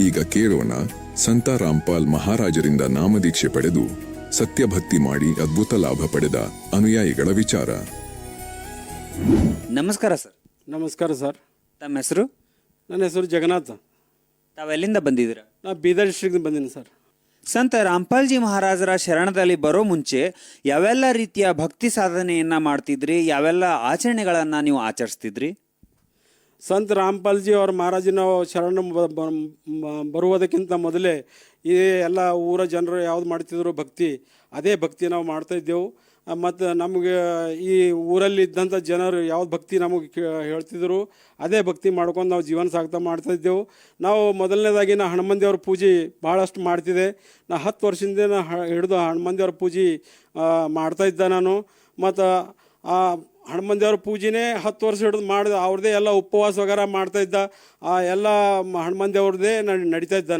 ಈಗ ಕೇಳೋಣ ಸಂತ ರಾಮ್ಪಾಲ್ ಮಹಾರಾಜರಿಂದ ನಾಮದೀಕ್ಷೆ ಪಡೆದು ಸತ್ಯಭಕ್ತಿ ಮಾಡಿ ಅದ್ಭುತ ಲಾಭ ಪಡೆದ ಅನುಯಾಯಿಗಳ ವಿಚಾರ. ನಮಸ್ಕಾರ ಸರ್. ನಮಸ್ಕಾರ ಸರ್. ತಮ್ಮ ಹೆಸರು? ನನ್ನ ಹೆಸರು ಜಗನ್ನಾಥ್. ತಾವು ಎಲ್ಲಿಂದ ಬಂದಿದ್ದೀರಾ? ನಾ ಬೀದರ್ ಡಿಸ್ಟ್ರಿಕ್ಟ್ ಬಂದೀನಿ ಸರ್. ಸಂತ ರಾಮ್ಪಾಲ್ಜಿ ಮಹಾರಾಜರ ಶರಣದಲ್ಲಿ ಬರೋ ಮುಂಚೆ ಯಾವೆಲ್ಲ ರೀತಿಯ ಭಕ್ತಿ ಸಾಧನೆಯನ್ನ ಮಾಡ್ತಿದ್ರಿ? ಯಾವೆಲ್ಲ ಆಚರಣೆಗಳನ್ನ ನೀವು ಆಚರಿಸ್ತಿದ್ರಿ? ಸಂತ ರಾಮ್ಪಾಲ್ಜಿ ಅವ್ರ ಮಹಾರಾಜಿನ ಶರಣ ಬರುವುದಕ್ಕಿಂತ ಮೊದಲೇ ಈ ಎಲ್ಲ ಊರ ಜನರು ಯಾವ್ದು ಮಾಡ್ತಿದ್ರು ಭಕ್ತಿ, ಅದೇ ಭಕ್ತಿ ನಾವು ಮಾಡ್ತಾ ಇದ್ದೆವು. ಮತ್ತು ನಮಗೆ ಈ ಊರಲ್ಲಿ ಇದ್ದಂಥ ಜನರು ಯಾವ್ದು ಭಕ್ತಿ ನಮಗೆ ಹೇಳ್ತಿದ್ರು, ಅದೇ ಭಕ್ತಿ ಮಾಡ್ಕೊಂಡು ನಾವು ಜೀವನ ಸಾಗ್ತಾ ಮಾಡ್ತಾ ಇದ್ದೆವು. ನಾವು ಮೊದಲನೇದಾಗಿ ನಾ ಹನುಮಂದೇವ್ರ ಪೂಜೆ ಭಾಳಷ್ಟು ಮಾಡ್ತಿದ್ದೆ. ನಾ ಹತ್ತು ವರ್ಷದಿಂದ ಹಿಡಿದು ಹನುಮಂದೇವ್ರ ಪೂಜೆ ಮಾಡ್ತಾ ಇದ್ದೆ ನಾನು. ಮತ್ತು ಹನುಮಂದೇವ್ರ ಪೂಜೆನೇ ಹತ್ತು ವರ್ಷ ಹಿಡಿದು ಮಾಡಿದ ಅವ್ರದ್ದೇ ಎಲ್ಲ ಉಪವಾಸ ವಗರ ಮಾಡ್ತಾ ಇದ್ದ ಆ ಎಲ್ಲ ಹನುಮಾನ್ ದೇವ್ರದ್ದೇ ನಡಿ ನಡೀತಾ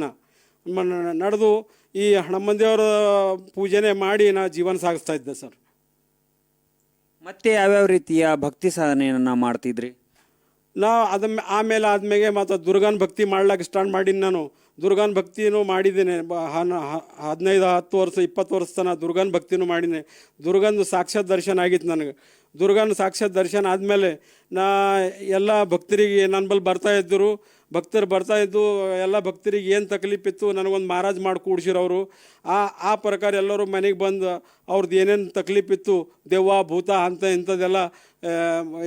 ನಾನು ನಡೆದು ಈ ಹನುಮಂದೇವ್ರ ಪೂಜೆನೇ ಮಾಡಿ ನಾ ಜೀವನ ಸಾಗಿಸ್ತಾ ಇದ್ದೆ ಸರ್. ಮತ್ತೆ ಯಾವ್ಯಾವ ರೀತಿಯ ಭಕ್ತಿ ಸಾಧನೆಯನ್ನ ಮಾಡ್ತಿದ್ರಿ? ನಾ ಅದ ಆಮೇಲೆ ಆದ್ಮೇಲೆ ಮತ್ತು ದುರ್ಗಾನ್ ಭಕ್ತಿ ಮಾಡ್ಲಿಕ್ಕೆ ಸ್ಟಾರ್ಟ್ ಮಾಡೀನಿ ನಾನು. ದುರ್ಗಾನ್ ಭಕ್ತಿನೂ ಮಾಡಿದ್ದೀನಿ. ಹದಿನೈದು ಹತ್ತು ವರ್ಷ ಇಪ್ಪತ್ತು ವರ್ಷ ತನಕ ದುರ್ಗಾನ್ ಭಕ್ತಿನೂ ಮಾಡಿದ್ದೀನಿ ದುರ್ಗಂದು ಸಾಕ್ಷಾತ್ ದರ್ಶನ ಆಗಿತ್ತು ನನಗೆ. ದುರ್ಗನ್ ಸಾಕ್ಷಾತ್ ದರ್ಶನ ಆದಮೇಲೆ ನಾ ಎಲ್ಲ ಭಕ್ತರಿಗೆ ನನ್ನ ಬಲ್ಲಿ ಬರ್ತಾ ಇದ್ದರು. ಭಕ್ತರು ಬರ್ತಾ ಇದ್ದು ಎಲ್ಲ ಭಕ್ತರಿಗೆ ಏನು ತಕಲೀಫಿತ್ತು ನನಗೊಂದು ಮಹಾರಾಜ್ ಮಾಡಿ ಕೂಡ್ಸಿರೋರು ಆ ಆ ಪ್ರಕಾರ ಎಲ್ಲರೂ ಮನೆಗೆ ಬಂದು ಅವ್ರದ್ದು ಏನೇನು ತಕಲೀಫಿತ್ತು ದೆವ್ವ, ಭೂತ, ಅಂತ ಇಂಥದ್ದೆಲ್ಲ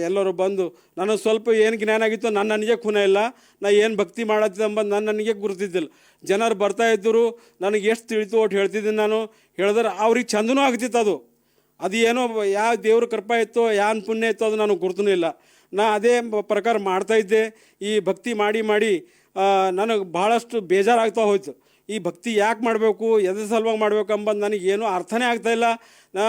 ಎಲ್ಲರೂ ಬಂದು ನನಗೆ ಸ್ವಲ್ಪ ಏನು ಜ್ಞಾನ ಆಗಿತ್ತು ನನ್ನ ನನಗೆ ಖುನ ಇಲ್ಲ. ನಾ ಏನು ಭಕ್ತಿ ಮಾಡತ್ತಿದ್ದೆ ಅಂಬಂದು ನಾನು ನನಗೆ ಗುರುತಿದ್ದಿಲ್ಲ. ಜನರು ಬರ್ತಾ ಇದ್ದರು, ನನಗೆ ಎಷ್ಟು ತಿಳಿತು ಒಟ್ಟು ಹೇಳ್ತಿದ್ದೀನಿ ನಾನು. ಹೇಳಿದ್ರೆ ಅವ್ರಿಗೆ ಚಂದನೂ ಆಗ್ತಿತ್ತು ಅದು. ಅದು ಏನೋ ಯಾವ ದೇವ್ರ ಕೃಪ ಇತ್ತೋ ಯಾನ್ ಪುಣ್ಯ ಇತ್ತೋ ಅದು ನನಗೆ ಗುರುತೂ ಇಲ್ಲ. ನಾ ಅದೇ ಪ್ರಕಾರ ಮಾಡ್ತಾ ಇದ್ದೆ. ಈ ಭಕ್ತಿ ಮಾಡಿ ಮಾಡಿ ನನಗೆ ಭಾಳಷ್ಟು ಬೇಜಾರಾಗ್ತಾ ಹೋಯ್ತು. ಈ ಭಕ್ತಿ ಯಾಕೆ ಮಾಡಬೇಕು, ಎದ್ರ ಸಲುವಾಗಿ ಮಾಡಬೇಕು ಅಂಬಂದು ನನಗೆ ಏನೂ ಅರ್ಥನೇ ಆಗ್ತಾ ಇಲ್ಲ. ನಾ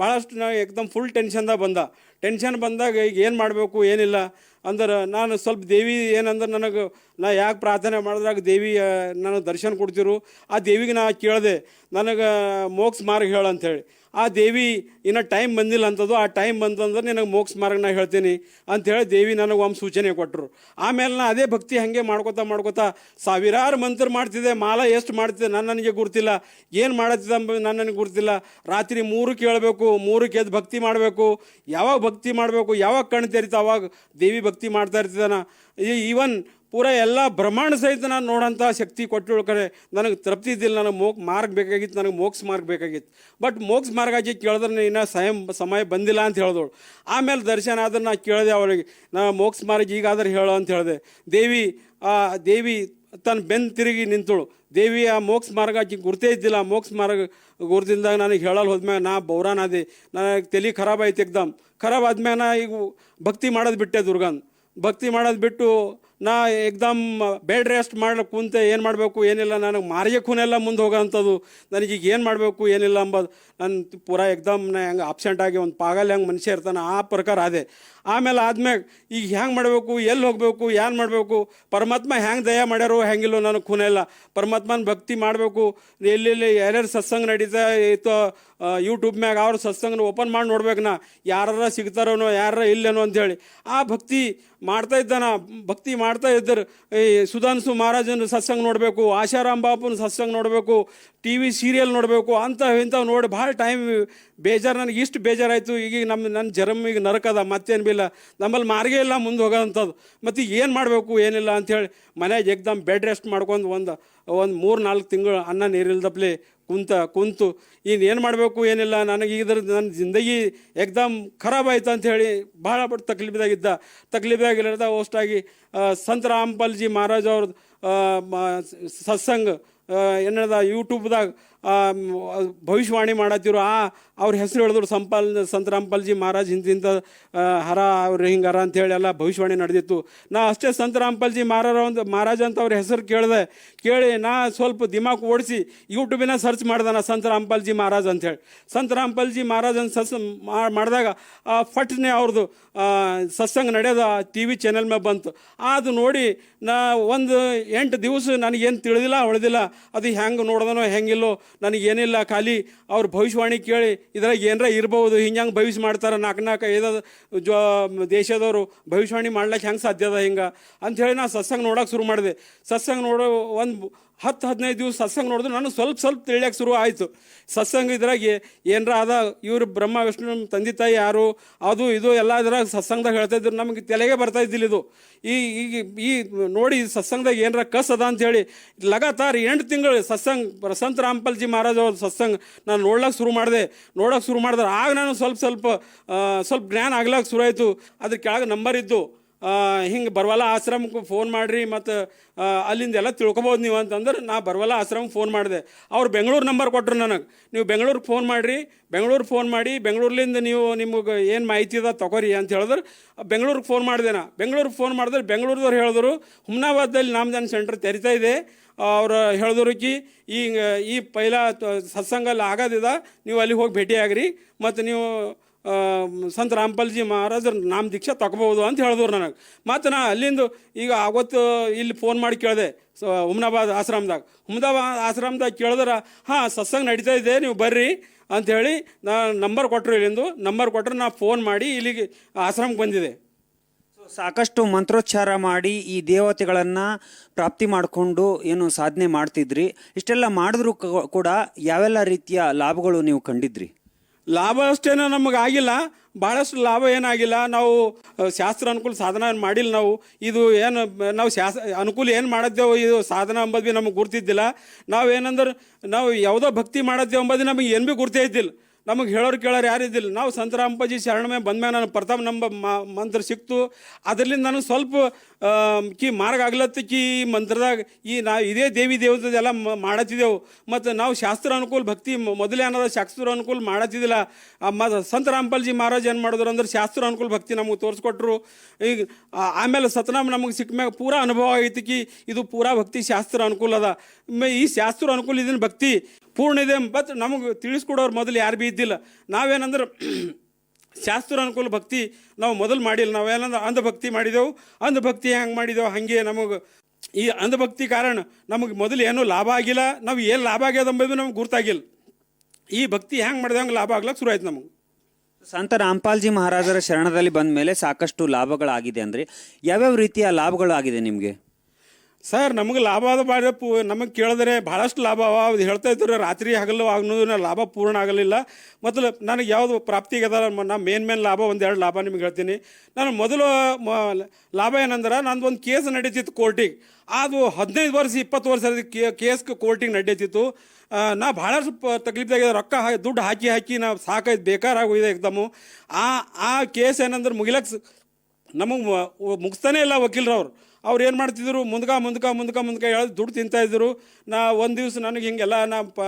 ಭಾಳಷ್ಟು ನಾ ಏಕ್ದಮ್ ಫುಲ್ ಟೆನ್ಷನ್ದಾಗ ಬಂದ. ಟೆನ್ಷನ್ ಬಂದಾಗ ಈಗ ಏನು ಮಾಡಬೇಕು, ಏನಿಲ್ಲ. ಅಂದ್ರೆ ನಾನು ಸ್ವಲ್ಪ ದೇವಿ ಏನಂದ್ರೆ ನನಗೆ, ನಾ ಯಾಕೆ ಪ್ರಾರ್ಥನೆ ಮಾಡಿದ್ರಾಗ ದೇವಿ ನನಗೆ ದರ್ಶನ ಕೊಡ್ತಿರು. ಆ ದೇವಿಗೆ ನಾ ಕೇಳಿದೆ, ನನಗೆ ಮೋಕ್ಷ ಮಾರ್ಗ ಹೇಳು ಅಂಥೇಳಿ ಆ ದೇವಿ ಇನ್ನು ಟೈಮ್ ಬಂದಿಲ್ಲ ಅಂತದ್ದು ಆ ಟೈಮ್ ಬಂತಂದ್ರೆ ನಿನಗೆ ಮೋಕ್ಷ ಮಾರ್ಗ ನಾ ಹೇಳ್ತೀನಿ ಅಂಥೇಳಿ ದೇವಿ ನನಗೆ ಒಂದು ಸೂಚನೆ ಕೊಟ್ಟರು ಆಮೇಲೆ ನಾ ಅದೇ ಭಕ್ತಿ ಹಾಗೆ ಮಾಡ್ಕೋತಾ ಮಾಡ್ಕೋತಾ ಸಾವಿರಾರು ಮಂತ್ರ ಮಾಡ್ತಿದ್ದೆ, ಮಾಲ ಎಷ್ಟು ಮಾಡ್ತಿದ್ದೆ ನಾನು ನನಗೆ ಗುರ್ತಿಲ್ಲ. ಏನು ಮಾಡತ್ತಿದ್ದೆ ಅಂಬ ನಾನು ನನಗೆ ಗುರ್ತಿಲ್ಲ. ರಾತ್ರಿ ಮೂರು ಕೇಳಬೇಕು, ಮೂರು ಎದ್ದು ಭಕ್ತಿ ಮಾಡಬೇಕು. ಯಾವಾಗ ಭಕ್ತಿ ಮಾಡಬೇಕು, ಯಾವಾಗ ಕಣ್ಣು ತೆರಿತ, ಅವಾಗ ದೇವಿ ಭಕ್ತಿ ಮಾಡ್ತಾ ಇರ್ತಿದ್ದಾನ. ಈವನ್ ಪೂರ ಎಲ್ಲ ಬ್ರಹ್ಮಾಂಡ ಸಹಿತ ನಾನು ನೋಡೋಂಥ ಶಕ್ತಿ ಕೊಟ್ಟು ಕಡೆ ನನಗೆ ತೃಪ್ತಿ ಇದ್ದಿಲ್ಲ, ನನಗೆ ಮೋಕ್ ಮಾರ್ಗ ಬೇಕಾಗಿತ್ತು, ನನಗೆ ಮೋಕ್ಷ ಮಾರ್ಗ ಬೇಕಾಗಿತ್ತು. ಬಟ್ ಮೋಕ್ಷ ಮಾರ್ಗ ಆಗಿ ಕೇಳಿದ್ರೆ ಇನ್ನೂ ಸ್ವಯಂ ಸಮಯ ಬಂದಿಲ್ಲ ಅಂತ ಹೇಳಿದವಳು ಆಮೇಲೆ ದರ್ಶನ ಆದ್ರೆ ನಾನು ಕೇಳಿದೆ ಅವಳಿಗೆ, ನಾ ಮೋಕ್ಷ ಮಾರ್ಗ ಈಗಾದ್ರೆ ಹೇಳು ಅಂತ ಹೇಳಿದೆ. ದೇವಿ, ಆ ದೇವಿ ತನ್ನ ಬೆನ್ನು ತಿರುಗಿ ನಿಂತಳು. ದೇವಿ, ಆ ಮೋಕ್ಷ ಮಾರ್ಗ ಗುರ್ತೇ ಇದ್ದಿಲ್ಲ. ಮೋಕ್ಷ ಮಾರ್ಗ ಗುರ್ತಿಲ್ದಾಗ ನನಗೆ ಹೇಳಲ್ಲ ಹೋದ್ಮ್ಯಾಗ ನಾ ಬೌರಾನಾದೆ. ನನಗೆ ತಲೆ ಖರಾಬಾಯ್ತು ಎಕ್ದಮ್. ಖರಾಬ್ ಆದ್ಮ್ಯಾಗ ನಾ ಈಗ ಭಕ್ತಿ ಮಾಡೋದು ಬಿಟ್ಟೆ ದುರ್ಗಾನ್. ಭಕ್ತಿ ಮಾಡೋದು ಬಿಟ್ಟು ನಾ ಎಕ್ದಮ್ ಬೆಡ್ ರೆಸ್ಟ್ ಮಾಡ್ಲಿಕ್ಕೆ ಕುಂತೆ, ಏನು ಮಾಡಬೇಕು, ಏನಿಲ್ಲ, ನನಗೆ ಮಾರಿಗೆ ಖೂನೆಲ್ಲ ಮುಂದೆ ಹೋಗೋವಂಥದ್ದು ನನಗೀಗ ಏನು ಮಾಡಬೇಕು, ಏನಿಲ್ಲ ಅಂಬೋದು ನನ್ನ ಪೂರಾ ಎಕ್ದಮ್ ನಾ ಹೆಂಗೆ ಆಬ್ಸೆಂಟ್ ಆಗಿ ಒಂದು ಪಾಗಲ್ ಹೆಂಗೆ ಮನುಷ್ಯ ಇರ್ತಾನೆ, ಆ ಪ್ರಕಾರ ಅದೇ ಆಮೇಲೆ ಆದ್ಮ್ಯಾಗ ಈಗ ಹೆಂಗೆ ಮಾಡಬೇಕು ಎಲ್ಲಿ ಹೋಗಬೇಕು ಏನು ಮಾಡಬೇಕು, ಪರಮಾತ್ಮ ಹೆಂಗೆ ದಯ ಮಾಡ್ಯಾರೋ ಹೆಂಗಿಲ್ಲೋ ನನಗೆ ಖೂನ ಇಲ್ಲ. ಪರಮಾತ್ಮನ ಭಕ್ತಿ ಮಾಡಬೇಕು. ಎಲ್ಲೆಲ್ಲಿ ಯಾರ್ಯಾರು ಸತ್ಸಂಗ ನಡೀತಾ, ಇತ್ತು ಯೂಟ್ಯೂಬ್ ಮ್ಯಾಗ ಅವ್ರ ಸತ್ಸಂಗನ ಓಪನ್ ಮಾಡಿ ನೋಡ್ಬೇಕು ನಾ. ಯಾರ ಸಿಗ್ತಾರೋನೋ ಯಾರ ಇಲ್ಲೇನೋ ಅಂಥೇಳಿ ಆ ಭಕ್ತಿ ಮಾಡ್ತಾ ಇದ್ದಾನ ಭಕ್ತಿ ಮಾಡ್ತಾ ಇದ್ದರು. ಈ ಸುಧಾನ್ಸು ಮಹಾರಾಜನ ಸತ್ಸಂಗ ನೋಡಬೇಕು, ಆಶಾರಾಮ್ ಬಾಪುನ ಸತ್ಸಂಗ ನೋಡಬೇಕು ಟಿ ವಿ ಸೀರಿಯಲ್ ನೋಡಬೇಕು, ಅಂತ ಇಂಥವು ನೋಡಿ ಭಾಳ ಟೈಮ್ ಬೇಜಾರು, ನನಗೆ ಇಷ್ಟು ಬೇಜಾರಾಯಿತು. ಈಗ ನಮ್ಮ, ನನ್ನ ಜರಮ್ ಈಗ ನರಕದ ಮತ್ತೇನು ಬಿಲ್ಲ ನಮ್ಮಲ್ಲಿ ಮಾರ್ಗ ಇಲ್ಲ, ಮುಂದೆ ಹೋಗೋದಂಥದ್ದು. ಮತ್ತು ಏನು ಮಾಡಬೇಕು, ಏನಿಲ್ಲ ಅಂಥೇಳಿ ಮನೆಗೆ ಎಕ್ದಮ್ ಬೆಡ್ ರೆಸ್ಟ್ ಮಾಡ್ಕೊಂಡು ಒಂದು ಒಂದು ಮೂರು ನಾಲ್ಕು ತಿಂಗಳು ಅನ್ನ ನೀರಿಲ್ದಪ್ಲೆ ಕುಂತ ಕುಂತು ಇನ್ನು ಏನು ಮಾಡಬೇಕು, ಏನಿಲ್ಲ, ನನಗೆ ಇದ್ರ ನನ್ನ ಜಿಂದಗಿ ಎಕ್ದಮ್ ಖರಾಬ್ ಅಂತ ಹೇಳಿ ಭಾಳ ಬಟ್ ತಕ್ಲೀಫ್ದಾಗಿದ್ದ ತಕ್ಲೀಫ್ದಾಗಿಲ್ಲದ ಅಷ್ಟಾಗಿ ಸಂತ ರಾಮ್ಪಾಲ್ಜಿ ಮಹಾರಾಜ್ ಅವ್ರದ್ದು ಸತ್ಸಂಗ ಏನದ ಯೂಟ್ಯೂಬ್ದಾಗ ಭವಿಷ್ಯವಾಣಿ ಮಾಡತ್ತಿರು ಆ, ಅವ್ರ ಹೆಸರು ಹೇಳಿದ್ರು ಸಂಪಾಲ್ ಸಂತ ರಾಮ್ಪಾಲ್ಜಿ ಮಹಾರಾಜ್ ಇಂತಿಂಥ ಹರ ಅವ್ರು ಹಿಂಗೆ ಹರ ಅಂತೇಳಿ ಎಲ್ಲ ಭವಿಷ್ಯವಾಣಿ ನಡೆದಿತ್ತು. ನಾ ಅಷ್ಟೇ ಸಂತ ರಾಮ್ಪಾಲ್ಜಿ ಮಹಾರಾಜ ಒಂದು, ಮಹಾರಾಜ ಅಂತ ಅವ್ರ ಹೆಸರು ಕೇಳಿದೆ. ಕೇಳಿ ನಾ ಸ್ವಲ್ಪ ದಿಮಾಕ್ ಓಡಿಸಿ ಯೂಟ್ಯೂಬಿನ ಸರ್ಚ್ ಮಾಡ್ದೆ ನಾ ಸಂತ ರಾಮ್ಪಾಲ್ಜಿ ಮಹಾರಾಜ್ ಅಂತೇಳಿ ಸಂತ ರಾಮ್ಪಾಲ್ಜಿ ಮಹಾರಾಜ್ ಅಂತ ಸಸ್ ಮಾಡಿದಾಗ ಫಟ್ನೆ ಅವ್ರದ್ದು ಸತ್ಸಂಗ ನಡೆಯೋದು ಟಿ ವಿ ಚಾನೆಲ್ ಮೇಲೆ ಬಂತು. ಅದು ನೋಡಿ ನಾ ಒಂದು ಎಂಟು ದಿವಸ ನನಗೇನು ತಿಳಿದಿಲ್ಲ ಹೊಳೆದಿಲ್ಲ ಅದು ಹೆಂಗೆ ನೋಡ್ದನೋ ಹೆಂಗಿಲ್ಲೋ ನನಗೇನಿಲ್ಲ, ಖಾಲಿ ಅವ್ರ ಭವಿಷ್ಯವಾಣಿ ಕೇಳಿ, ಇದ್ರಾಗ ಏನರ ಇರ್ಬೋದು ಹಿಂಗೆ ಭವಿಷ್ಯ ಮಾಡ್ತಾರೆ ನಾಲ್ಕು ನಾಲ್ಕು ಐದು ಜೋ, ದೇಶದವರು ಭವಿಷ್ಯವಾಣಿ ಮಾಡ್ಲಿಕ್ಕೆ ಹೆಂಗೆ ಸಾಧ್ಯದ ಹಿಂಗೆ? ಅಂಥೇಳಿ ನಾನು ಸತ್ಸಂಗ ನೋಡೋಕೆ ಶುರು ಮಾಡಿದೆ. ಸತ್ಸಂಗ ನೋಡೋ ಒಂದು ಹತ್ತು ಹದಿನೈದು ದಿವಸ ಸತ್ಸಂಗ ನೋಡಿದ್ರೆ ನಾನು ಸ್ವಲ್ಪ ಸ್ವಲ್ಪ ತಿಳಿಯಕ್ಕೆ ಶುರು ಆಯಿತು. ಸತ್ಸಂಗ ಇದ್ರಾಗೆ ಏನರ ಅದ ಇವರು ಬ್ರಹ್ಮ, ವಿಷ್ಣು ತಂದೆ ತಾಯಿ ಯಾರು, ಅದು ಇದು ಎಲ್ಲ ಇದ್ರಾಗ ಸತ್ಸಂಗದಾಗ ಹೇಳ್ತಾ ಇದ್ರು. ನಮಗೆ ತಲೆಗೆ ಬರ್ತಾ ಇದ್ದಿಲ್ಲ ಇದು. ಈ ಈಗ ಈ ನೋಡಿ ಸತ್ಸಂಗದಾಗ ಏನರ ಕಸ್ ಅದ ಅಂತೇಳಿ ಲಗಾತಾರ ಎಂಟು ತಿಂಗಳು ಸತ್ಸಂಗ ಪ್ರಸಂತ ರಾಮ್ಪಾಲ್ಜಿ ಮಹಾರಾಜ್ ಅವ್ರ ಸತ್ಸಂಗ ನಾನು ನೋಡ್ಲಕ್ಕೆ ಶುರು ಮಾಡಿದೆ. ನೋಡೋಕೆ ಶುರು ಮಾಡಿದ್ರೆ ಆಗ ನಾನು ಸ್ವಲ್ಪ ಸ್ವಲ್ಪ ಸ್ವಲ್ಪ ಜ್ಞಾನ ಆಗ್ಲಕ್ಕೆ ಶುರು ಆಯಿತು. ಅದ್ರ ಕೆಳಗೆ ನಂಬರ್ ಇದ್ದು. ಹಿಂಗೆ ಬರ್ವಲ ಆಶ್ರಮಕ್ಕೆ ಫೋನ್ ಮಾಡಿರಿ ಮತ್ತು ಅಲ್ಲಿಂದ ಎಲ್ಲ ತಿಳ್ಕೊಬೋದು ನೀವು ಅಂತಂದ್ರೆ ನಾ ಬರ್ವಲ ಆಶ್ರಮಕ್ಕೆ ಫೋನ್ ಮಾಡಿದೆ. ಅವ್ರು ಬೆಂಗಳೂರು ನಂಬರ್ ಕೊಟ್ಟರು ನನಗೆ. ನೀವು ಬೆಂಗಳೂರಿಗೆ ಫೋನ್ ಮಾಡಿರಿ. ಬೆಂಗಳೂರು ಫೋನ್ ಮಾಡಿ, ಬೆಂಗಳೂರ್ಲಿಂದ ನೀವು ನಿಮಗೆ ಏನು ಮಾಹಿತಿ ಅದ ತಗೋರಿ ಅಂತ ಹೇಳಿದ್ರೆ. ಬೆಂಗಳೂರಿಗೆ ಫೋನ್ ಮಾಡಿದೆ ನಾ. ಬೆಂಗಳೂರಿಗೆ ಫೋನ್ ಮಾಡಿದ್ರೆ ಬೆಂಗಳೂರದವ್ರು ಹೇಳಿದ್ರು ಹುಮ್ನಾಬಾದಲ್ಲಿ ನಾಮದಾನ ಸೆಂಟರ್ ತೆರಿತಾ ಇದೆ. ಅವ್ರು ಹೇಳಿದ್ರು ಕಿ ಈಗ ಈ ಪೈಲ ಸತ್ಸಂಗಲ್ಲಿ ಆಗೋದಿದೆ, ನೀವು ಅಲ್ಲಿಗೆ ಹೋಗಿ ಭೇಟಿಯಾಗ್ರಿ. ಮತ್ತು ನೀವು ಸಂತ ರಾಮ್ಪಾಲ್ಜಿ ಮಹಾರಾಜರ ನಾಮ ದೀಕ್ಷೆ ತಗೋಬೋದು ಅಂತ ಹೇಳಿದ್ರು ನನಗೆ. ಮತ್ತು ನಾ ಅಲ್ಲಿಂದ ಈಗ ಅವತ್ತು ಇಲ್ಲಿ ಫೋನ್ ಮಾಡಿ ಕೇಳಿದೆ, ಸೊ ಹುಮ್ನಾಬಾದ್ ಆಶ್ರಮದಾಗ. ಹುಮ್ನಾಬಾದ್ ಆಶ್ರಮದಾಗ ಕೇಳಿದ್ರೆ, ಹಾಂ, ಸತ್ಸಂಗ ನಡೀತಾ ಇದೆ, ನೀವು ಬರ್ರಿ ಅಂಥೇಳಿ ನಾ ನಂಬರ್ ಕೊಟ್ಟರು ಇಲ್ಲಿಂದು. ನಂಬರ್ ಕೊಟ್ಟರೆ ನಾ ಫೋನ್ ಮಾಡಿ ಇಲ್ಲಿಗೆ ಆಶ್ರಮಕ್ಕೆ ಬಂದಿದೆ. ಸಾಕಷ್ಟು ಮಂತ್ರೋಚ್ಚಾರ ಮಾಡಿ ಈ ದೇವತೆಗಳನ್ನು ಪ್ರಾಪ್ತಿ ಮಾಡಿಕೊಂಡು ಏನು ಸಾಧನೆ ಮಾಡ್ತಿದ್ರಿ. ಇಷ್ಟೆಲ್ಲ ಮಾಡಿದ್ರು ಕೂಡ ಯಾವೆಲ್ಲ ರೀತಿಯ ಲಾಭಗಳು ನೀವು ಕಂಡಿದ್ರಿ? ಲಾಭ ಅಷ್ಟೇನೋ ನಮಗೆ ಆಗಿಲ್ಲ ಭಾಳಷ್ಟು ಲಾಭ ಏನಾಗಿಲ್ಲ, ನಾವು ಶಾಸ್ತ್ರ ಅನುಕೂಲ ಸಾಧನ ಏನು ಮಾಡಿಲ್ಲ ನಾವು. ಇದು ಏನು, ನಾವು ಶಾಸ್, ಅನುಕೂಲ ಏನು ಮಾಡಿದ್ದೆವು, ಇದು ಸಾಧನ ಅಂಬದು ಭೀ ನಮಗೆ ಗುರ್ತಿದ್ದಿಲ್ಲ. ನಾವು ಏನಂದ್ರೆ ನಾವು ಯಾವುದೋ ಭಕ್ತಿ ಮಾಡಿದ್ದೇವೆ ಅಂಬದು ನಮಗೆ ಏನು ಭೀ ಗುರ್ತೇ ಇದ್ದಿಲ್ಲ. ನಮಗೆ ಹೇಳೋರು ಕೇಳೋರು ಯಾರು ಇದ್ದಿಲ್ಲ. ನಾವು ಸಂತರಾಂಪಾಜಿ ಶರಣಮೆ ಬಂದ್ಮ್ಯಾಗ ನಾನು ಪ್ರಥಮ ನಂಬ ಮಂತ್ರ ಸಿಕ್ತು. ಅದರಿಂದ ನನಗೆ ಸ್ವಲ್ಪ ಕಿ ಮಾರ್ಗ ಆಗ್ಲತ್ತ ಕಿ ಈ ಮಂತ್ರದಾಗ ಈ ನಾವು ಇದೇ ದೇವಿ ದೇವತೆಲ್ಲ ಮಾಡತ್ತಿದ್ದೆವು ಮತ್ತು ನಾವು ಶಾಸ್ತ್ರ ಅನುಕೂಲ, ಭಕ್ತಿ ಮೊದಲೇ ಅನ್ನೋದು ಶಾಸ್ತ್ರ ಅನುಕೂಲ ಮಾಡತ್ತಿದ್ದಿಲ್ಲ. ಮತ್ತು ಸಂತ ರಾಮ್ಪಾಲ್ಜಿ ಮಹಾರಾಜ್ ಏನು ಮಾಡಿದ್ರು ಅಂದ್ರೆ ಶಾಸ್ತ್ರ ಅನುಕೂಲ, ಭಕ್ತಿ ನಮಗೆ ತೋರಿಸ್ಕೊಟ್ರು. ಈಗ ಆಮೇಲೆ ಸತನಾಮ್ ನಮಗೆ ಸಿಕ್ಕ ಮ್ಯಾಗ ಪೂರಾ ಅನುಭವ ಆಗೈತಿ ಕಿ ಇದು ಪೂರಾ ಭಕ್ತಿ ಶಾಸ್ತ್ರ ಅನುಕೂಲ ಅದ. ಈ ಶಾಸ್ತ್ರ ಅನುಕೂಲ ಇದನ್ನ ಭಕ್ತಿ ಪೂರ್ಣ ಇದೆ. ಬಟ್ ನಮಗೆ ತಿಳಿಸ್ಕೊಡೋರು ಮೊದಲು ಯಾರು ಭೀ ಇದ್ದಿಲ್ಲ. ನಾವೇನಂದ್ರೆ ಶಾಸ್ತ್ರ ಅನುಕೂಲ ಭಕ್ತಿ ನಾವು ಮೊದಲು ಮಾಡಿಲ್ಲ. ನಾವೇನಂದ್ರೆ ಅಂಧಭಕ್ತಿ ಮಾಡಿದೆವು. ಅಂಧಭಕ್ತಿ ಹೆಂಗೆ ಮಾಡಿದೆವು? ಹಾಗೆ ನಮಗೆ ಈ ಅಂಧಭಕ್ತಿ ಕಾರಣ ನಮಗೆ ಮೊದಲು ಏನೂ ಲಾಭ ಆಗಿಲ್ಲ. ನಾವು ಏನು ಲಾಭ ಆಗ್ಯದ ಅಂಬೋದು ನಮ್ಗೆ ಗುರ್ತಾಗಿಲ್ಲ. ಈ ಭಕ್ತಿ ಹೆಂಗೆ ಹಂಗೆ ಲಾಭ ಆಗ್ಲಕ್ಕೆ ಶುರು ಆಯ್ತು ನಮಗೆ. ಸಂತ ರಾಮ್ಪಾಲ್ಜಿ ಮಹಾರಾಜರ ಶರಣದಲ್ಲಿ ಬಂದ ಮೇಲೆ ಸಾಕಷ್ಟು ಲಾಭಗಳಾಗಿದೆ ಅಂದರೆ ಯಾವ್ಯಾವ ರೀತಿಯ ಲಾಭಗಳು ಆಗಿದೆ ನಿಮಗೆ? ಸರ್, ನಮಗೆ ಲಾಭ ಬಾಳ ಪೂ ನಮಗೆ ಕೇಳಿದ್ರೆ ಭಾಳಷ್ಟು ಲಾಭ ಅವ. ಅದು ಹೇಳ್ತಾ ಇದ್ರು, ರಾತ್ರಿ ಹಗಲು ಆಗ್ನೂ ಲಾಭ ಪೂರ್ಣ ಆಗಲಿಲ್ಲ. ಮತ್ತು ನನಗೆ ಯಾವುದು ಪ್ರಾಪ್ತಿಗೆ ಅದ ನಾ ಮೇನ್ ಮೇನ್ ಲಾಭ ಒಂದೆರಡು ಲಾಭ ನಿಮ್ಗೆ ಹೇಳ್ತೀನಿ. ನಾನು ಮೊದಲು, ಮ- ಲಾಭ ಏನಂದ್ರೆ, ನಂದು ಒಂದು ಕೇಸ್ ನಡೀತಿತ್ತು ಕೋರ್ಟಿಗೆ. ಅದು ಹದಿನೈದು ವರ್ಷ, ಇಪ್ಪತ್ತು ವರ್ಷ ಕೇಸ್ ಕೋರ್ಟಿಗೆ ನಡೀತಿತ್ತು ನಾ ಭಾಳಷ್ಟು ತಕ್ಲೀಫ್ದಾಗ ರೊಕ್ಕ ಹಾಕಿ, ದುಡ್ಡು ಹಾಕಿ ಹಾಕಿ ನಾ ಸಾಕಾಯ್ತು ಬೇಕಾರಾಗೋಗಿದೆ ಏಕ್ದಮು ಆ ಆ ಕೇಸ್ ಏನಂದ್ರೆ ಮುಗಿಲಕ್ಕೆ ನಮಗೆ ಮುಗಿಸ್ತಾನೆ ಇಲ್ಲ ವಕೀಲರು ಅವ್ರು ಅವ್ರು ಏನು ಮಾಡ್ತಿದ್ರು? ಮುಂದ್ಕ ಮುಂದ್ಕ ಮುಂದ್ಕ ಮುಂದ್ಕ ಹೇಳಿ ದುಡ್ಡು ತಿಂತಾ ಇದ್ರು ನಾ ಒಂದು ದಿವ್ಸ ನನಗೆ ಹಿಂಗೆಲ್ಲ ನಾ ಪ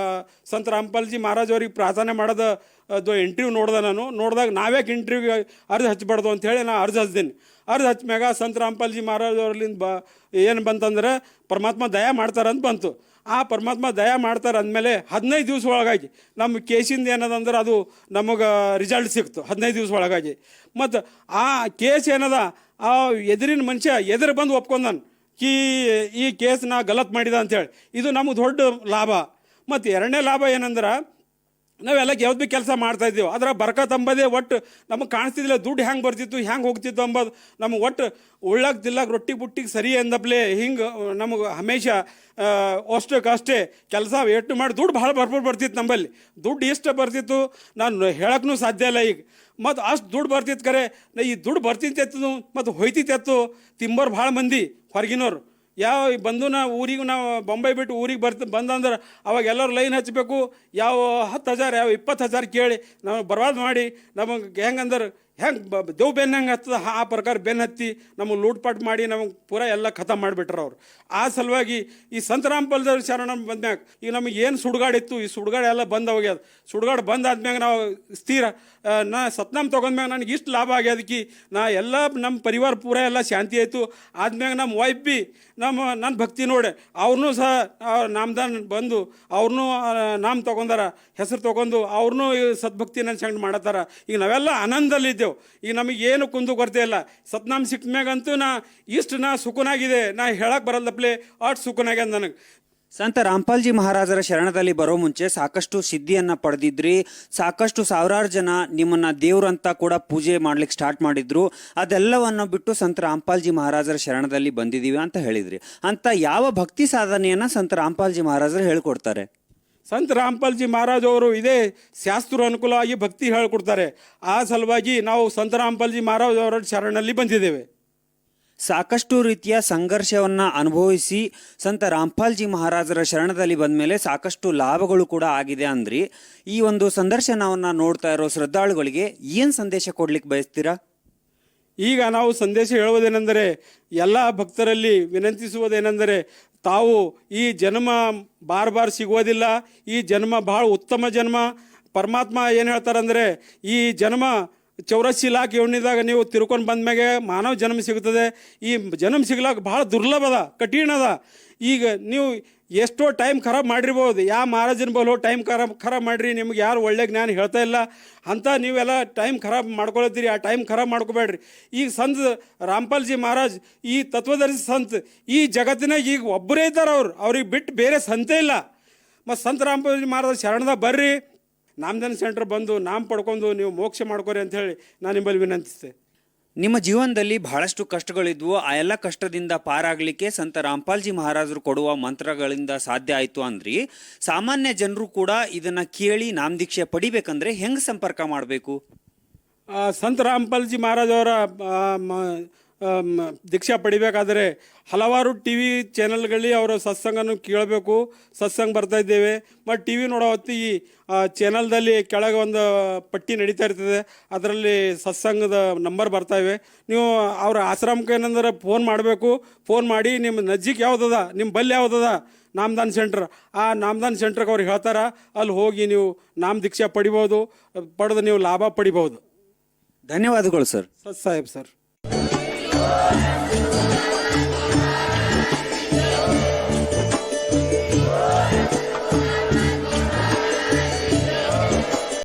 ಸಂತ ರಾಮ್ಪಾಲ್ಜಿ ಮಹಾರಾಜ್ ಅವ್ರಿಗೆ ಪ್ರಾರ್ಥನೆ ಮಾಡೋದು, ಅದು ಇಂಟರ್ವ್ಯೂ ನೋಡ್ದೆ ನಾನು. ನೋಡಿದಾಗ ನಾವ್ಯಾಕೆ ಇಂಟರ್ವ್ಯೂ ಅರ್ಜಿ ಹಚ್ಚಬಾರ್ದು ಅಂಥೇಳಿ ನಾ ಅರ್ಜಿ ಹಚ್ತೀನಿ ಅರ್ಜಿ ಹಚ್ಚ ಮ್ಯಾಗ ಸಂತ ರಾಮ್ಪಾಲ್ಜಿ ಮಹಾರಾಜ್ ಅವ್ರಲಿಂದ ಬ ಏನು ಬಂತಂದ್ರೆ, ಪರಮಾತ್ಮ ದಯಾ ಮಾಡ್ತಾರಂತ ಬಂತು. ಆ ಪರಮಾತ್ಮ ದಯ ಮಾಡ್ತಾರೆ ಅಂದಮೇಲೆ ಹದಿನೈದು ದಿವಸ ಒಳಗಾಗಿ ನಮ್ಮ ಕೇಸಿಂದ ಏನದಂದ್ರೆ ಅದು ನಮಗೆ ರಿಸಲ್ಟ್ ಸಿಕ್ತು, ಹದಿನೈದು ದಿವಸ ಒಳಗಾಗಿ ಮತ್ತು ಆ ಕೇಸ್ ಏನದ, ಆ ಎದುರಿನ ಮನುಷ್ಯ ಎದುರು ಬಂದು ಒಪ್ಕೊಂಡಾನ ಕೀ ಈ ಕೇಸ್ ನಾ ಗಲತ್ ಮಾಡಿದ ಅಂತೇಳಿ ಇದು ನಮಗೆ ದೊಡ್ಡ ಲಾಭ. ಮತ್ತು ಎರಡನೇ ಲಾಭ ಏನಂದ್ರೆ ನಾವೆಲ್ಲ ಯಾವ್ದು ಭೀ ಕೆಲಸ ಮಾಡ್ತಾ ಇದ್ದೀವಿ. ಅದರ ಬರ್ಕತ್ ಅಂಬದೇ ಒಟ್ಟು ನಮಗೆ ಕಾಣಿಸ್ತಿದ್ದಿಲ್ಲ, ದುಡ್ಡು ಹೆಂಗೆ ಬರ್ತಿತ್ತು ಹ್ಯಾಂಗೆ ಹೋಗ್ತಿತ್ತು ಅಂಬೋದು ನಮಗೆ ಒಟ್ಟು ಉಳ್ಳಾಗ ತಿಲ್ಲಕ್ಕೆ ರೊಟ್ಟಿ ಬುಟ್ಟಿಗೆ ಸರಿ ಅಂದಪ್ಲೆ ಹಿಂಗೆ, ನಮಗೆ ಹಮೇಶ ಅಷ್ಟೇ ಕೆಲಸ ಎಷ್ಟು ಮಾಡಿ ದುಡ್ಡು ಭಾಳ ಬರ್ಬೋದು ಬರ್ತಿತ್ತು ನಮ್ಮಲ್ಲಿ ದುಡ್ಡು ಎಷ್ಟು ಬರ್ತಿತ್ತು, ನಾನು ಹೇಳೋಕ್ಕೂ ಸಾಧ್ಯ ಇಲ್ಲ ಈಗ. ಮತ್ತು ಅಷ್ಟು ದುಡ್ಡು ಬರ್ತಿತ್ತು ಕರೆ, ನಾ ಈ ದುಡ್ಡು ಬರ್ತಿತ್ತು ಮತ್ತು ಹೋಯ್ತಿತ್ತು ತಿಂಬೋರು ಭಾಳ ಮಂದಿ ಹೊರಗಿನವ್ರು ಯಾವ ಬಂದು ನಾವು ಊರಿಗೆ ನಾವು ಬೊಂಬೈ ಬಿಟ್ಟು ಊರಿಗೆ ಬರ್ತ ಬಂದಂದ್ರೆ ಅವಾಗ ಎಲ್ಲರೂ ಲೈನ್ ಹಚ್ಚಬೇಕು ಯಾವ ಹತ್ತು ಹಜಾರ್, ಯಾವ ಇಪ್ಪತ್ತು ಹಜಾರ್ ಕೇಳಿ ನಾವು ಬರ್ಬಾದ್ ಮಾಡಿ ನಮಗೆ ಹೆಂಗಂದ್ರೆ ಹೆಂಗೆ ದೇವ್ ಬೆನ್ನ ಹೆಂಗೆ ಹತ್ತದ? ಆ ಪ್ರಕಾರ ಬೆನ್ನು ಹತ್ತಿ ನಮಗೆ ಲೂಟ್ಪಾಟ್ ಮಾಡಿ ನಮಗೆ ಪೂರ ಎಲ್ಲ ಖತಮ್ ಮಾಡಿಬಿಟ್ರು ಅವ್ರು. ಆ ಸಲುವಾಗಿ ಈ ಸಂತರಾಮಪಲ್ದವ್ರ ಶರಣ ಬಂದ್ಮ್ಯಾಗ ಈಗ ನಮಗೆ ಏನು ಸುಡುಗಾಡಿತ್ತು? ಈ ಸುಡುಗಾಡು ಎಲ್ಲ ಬಂದ್ ಹೋಗ್ಯದ. ಸುಡುಗಾಡು ಬಂದ್ ಆದ್ಮ್ಯಾಗ ನಾವು ಸ್ಥಿರ ನಾ ಸತ್ನಾಮ್ ತೊಗೊಂಡ್ಮ್ಯಾಗ ನನಗೆ ಇಷ್ಟು ಲಾಭ ಆಗ್ಯದಕ್ಕೆ ನಾ ಎಲ್ಲ ನಮ್ಮ ಪರಿವಾರ ಪೂರ ಎಲ್ಲ ಶಾಂತಿ ಆಯಿತು. ಆದ್ಮ್ಯಾಗ ನಮ್ಮ ವೈಫ್ ಬಿ ನಮ್ಮ ನನ್ನ ಭಕ್ತಿ ನೋಡಿ. ಅವ್ರನ್ನೂ ಸಹ ನಾಮದನ್ ಬಂದು ಅವ್ರನ್ನೂ ನಾಮ್ ತೊಗೊಂಡಾರ ಹೆಸರು ತೊಗೊಂಡು ಅವ್ರನ್ನೂ ಸದ್ಭಕ್ತಿ ನನ್ನ ಸಂಗ್ ಮಾಡತ್ತಾರ. ಈಗ ನಾವೆಲ್ಲ ಆನಂದದಲ್ಲಿದ್ದೆವು ಈಗ ನಮಗೆ ಏನು ಕುಂದು ಕೊರತೆ ಇಲ್ಲ. ಸತ್ನಾಮ್ ಸಿಕ್ಕ ಮ್ಯಾಗಂತೂ ನಾ ಇಷ್ಟು ನಾ ಸುಖನಾಗಿದೆ. ನಾ ಹೇಳಕ್ಕೆ ಬರಲ್ಲಪ್ಲೆ, ಅಷ್ಟು ಸುಖನಾಗ್ಯದ ನನಗೆ. ಸಂತ ರಾಮ್ಪಾಲ್ಜಿ ಮಹಾರಾಜರ ಶರಣದಲ್ಲಿ ಬರೋ ಮುಂಚೆ ಸಾಕಷ್ಟು ಸಿದ್ಧಿಯನ್ನು ಪಡೆದಿದ್ರಿ. ಸಾಕಷ್ಟು ಸಾವಿರಾರು ಜನ ನಿಮ್ಮನ್ನ ದೇವ್ರಂತ ಕೂಡ ಪೂಜೆ ಮಾಡ್ಲಿಕ್ಕೆ ಸ್ಟಾರ್ಟ್ ಮಾಡಿದ್ರು. ಅದೆಲ್ಲವನ್ನು ಬಿಟ್ಟು ಸಂತ ರಾಮ್ಪಾಲ್ಜಿ ಮಹಾರಾಜರ ಶರಣದಲ್ಲಿ ಬಂದಿದೀವಿ ಅಂತ ಹೇಳಿದ್ರಿ. ಅಂತ ಯಾವ ಭಕ್ತಿ ಸಾಧನೆಯನ್ನ ಸಂತ ರಾಮ್ಪಾಲ್ಜಿ ಮಹಾರಾಜರು ಹೇಳ್ಕೊಡ್ತಾರೆ? ಸಂತ ರಾಮ್ಪಾಲ್ಜಿ ಮಹಾರಾಜ್ ಅವರು ಇದೇ ಶಾಸ್ತ್ರ ಅನುಕೂಲವಾಗಿ ಭಕ್ತಿ ಹೇಳಿಕೊಡ್ತಾರೆ. ಆ ಸಲುವಾಗಿ ನಾವು ಸಂತ ರಾಮ್ಪಾಲ್ಜಿ ಮಹಾರಾಜ್ ಅವರ ಶರಣಲ್ಲಿ ಬಂದಿದ್ದೇವೆ. ಸಾಕಷ್ಟು ರೀತಿಯ ಸಂಘರ್ಷವನ್ನು ಅನುಭವಿಸಿ ಸಂತ ರಾಮ್ಪಾಲ್ಜಿ ಮಹಾರಾಜರ ಶರಣದಲ್ಲಿ ಬಂದ ಮೇಲೆ ಸಾಕಷ್ಟು ಲಾಭಗಳು ಕೂಡ ಆಗಿದೆ ಅಂದ್ರಿ. ಈ ಒಂದು ಸಂದರ್ಶನವನ್ನು ನೋಡ್ತಾ ಇರೋ ಶ್ರದ್ಧಾಳುಗಳಿಗೆ ಏನು ಸಂದೇಶ ಕೊಡ್ಲಿಕ್ಕೆ ಬಯಸ್ತೀರಾ? ಈಗ ನಾವು ಸಂದೇಶ ಹೇಳುವುದೇನೆಂದರೆ ಎಲ್ಲ ಭಕ್ತರಲ್ಲಿ ವಿನಂತಿಸುವುದೇನೆಂದರೆ ತಾವು ಈ ಜನ್ಮ ಬಾರ್ ಬಾರ್ ಸಿಗುವುದಿಲ್ಲ, ಈ ಜನ್ಮ ಭಾಳ ಉತ್ತಮ ಜನ್ಮ. ಪರಮಾತ್ಮ ಏನು ಹೇಳ್ತಾರಂದರೆ ಈ ಜನ್ಮ ಚೌರಸ್ಸಿ ಲಾಖ ಯೋನಿದಾಗ ನೀವು ತಿರ್ಕೊಂಡು ಬಂದ್ಮ್ಯಾಗೆ ಮಾನವ ಜನ್ಮ ಸಿಗುತ್ತದೆ ಈ ಜನ್ಮ ಸಿಗ್ಲಾಕ ಭಾಳ ದುರ್ಲಭ ಅದ, ಕಠಿಣ ಅದ. ಈಗ ನೀವು ಎಷ್ಟೋ ಟೈಮ್ ಖರಾಬ್ ಮಾಡಿರ್ಬೋದು. ಯಾವ ಮಹಾರಾಜನ ಬಲ್ಲೋ ಟೈಮ್ ಖರಾಬ್ ಖರಾಬ್ ಮಾಡಿರಿ, ನಿಮ್ಗೆ ಯಾರು ಒಳ್ಳೆ ಜ್ಞಾನ ಹೇಳ್ತಾ ಇಲ್ಲ. ಅಂತ ನೀವೆಲ್ಲ ಟೈಮ್ ಖರಾಬ್ ಮಾಡ್ಕೊಳತ್ತೀರಿ, ಆ ಟೈಮ್ ಖರಾಬ್ ಮಾಡ್ಕೋಬೇಡ್ರಿ. ಈಗ ಸಂತ ರಾಮ್ಪಾಲ್ಜಿ ಮಹಾರಾಜ್, ಈ ತತ್ವದರ್ಶಿ ಸಂತ, ಈ ಜಗತ್ತಿನಾಗ ಈಗ ಒಬ್ಬರೇ ಇದ್ದಾರೆ ಅವ್ರು. ಅವ್ರಿಗೆ ಬಿಟ್ಟು ಬೇರೆ ಸಂತೆ ಇಲ್ಲ. ಮತ್ತು ಸಂತ ರಾಮ್ಪಾಲ್ಜಿ ಮಹಾರಾಜ್ ಶರಣದಾಗ ಬರ್ರಿ. ನಾಮಧನ ಸೆಂಟ್ರ್ ಬಂದು ನಾಮ ಪಡ್ಕೊಂಡು ನೀವು ಮೋಕ್ಷ ಮಾಡ್ಕೊರಿ ಅಂತ ಹೇಳಿ ನಾನು ನಿಮ್ಮಲ್ಲಿ ವಿನಂತಿಸ್ತೆ ನಿಮ್ಮ ಜೀವನದಲ್ಲಿ ಬಹಳಷ್ಟು ಕಷ್ಟಗಳಿದ್ವು. ಆ ಎಲ್ಲ ಕಷ್ಟದಿಂದ ಪಾರಾಗಲಿಕ್ಕೆ ಸಂತ ರಾಮ್ಪಾಲ್ಜಿ ಮಹಾರಾಜರು ಕೊಡುವ ಮಂತ್ರಗಳಿಂದ ಸಾಧ್ಯ ಆಯಿತು ಅಂದ್ರಿ. ಸಾಮಾನ್ಯ ಜನರು ಕೂಡ ಇದನ್ನು ಕೇಳಿ ನಾಮದೀಕ್ಷೆ ಪಡಿಬೇಕಂದ್ರೆ ಹೆಂಗೆ ಸಂಪರ್ಕ ಮಾಡಬೇಕು? ಸಂತ ರಾಮ್ಪಾಲ್ಜಿ ಮಹಾರಾಜ್ ಅವರ ದೀಕ್ಷಾ ಪಡಿಬೇಕಾದರೆ ಹಲವಾರು ಟಿ ವಿ ಚಾನೆಲ್ಗಳಲ್ಲಿ ಅವರ ಸತ್ಸಂಗನ್ನು ಕೇಳಬೇಕು ಸತ್ಸಂಗ ಬರ್ತಾ ಇದ್ದೇವೆ. ಮತ್ತು ಟಿ ವಿ ನೋಡೋ ಹೊತ್ತಿಗೆ ಈ ಚಾನಲ್ದಲ್ಲಿ ಕೆಳಗೆ ಒಂದು ಪಟ್ಟಿ ನಡೀತಾ ಇರ್ತದೆ. ಅದರಲ್ಲಿ ಸತ್ಸಂಗದ ನಂಬರ್ ಬರ್ತಾ ಇವೆ. ನೀವು ಅವ್ರ ಆಶ್ರಮಕ್ಕೆ ಏನಂದ್ರೆ ಫೋನ್ ಮಾಡಬೇಕು. ಫೋನ್ ಮಾಡಿ ನಿಮ್ಮ ನಜ್ಜಿಕ್ ಯಾವುದದ ನಿಮ್ಮ ಬಲ್ಲಿ ಯಾವುದದ ನಾಮದಾನ್ ಸೆಂಟ್ರ್. ಆ ನಾಮದಾನ್ ಸೆಂಟ್ರಿಗೆ ಅವ್ರು ಹೇಳ್ತಾರೆ ಅಲ್ಲಿ ಹೋಗಿ ನೀವು ನಾಮ ದೀಕ್ಷಾ ಪಡಿಬೋದು ಪಡೆದು ನೀವು ಲಾಭ ಪಡಿಬೋದು. ಧನ್ಯವಾದಗಳು ಸರ್. ಸತ್ ಸಾಹೇಬ್ ಸರ್. Yeah.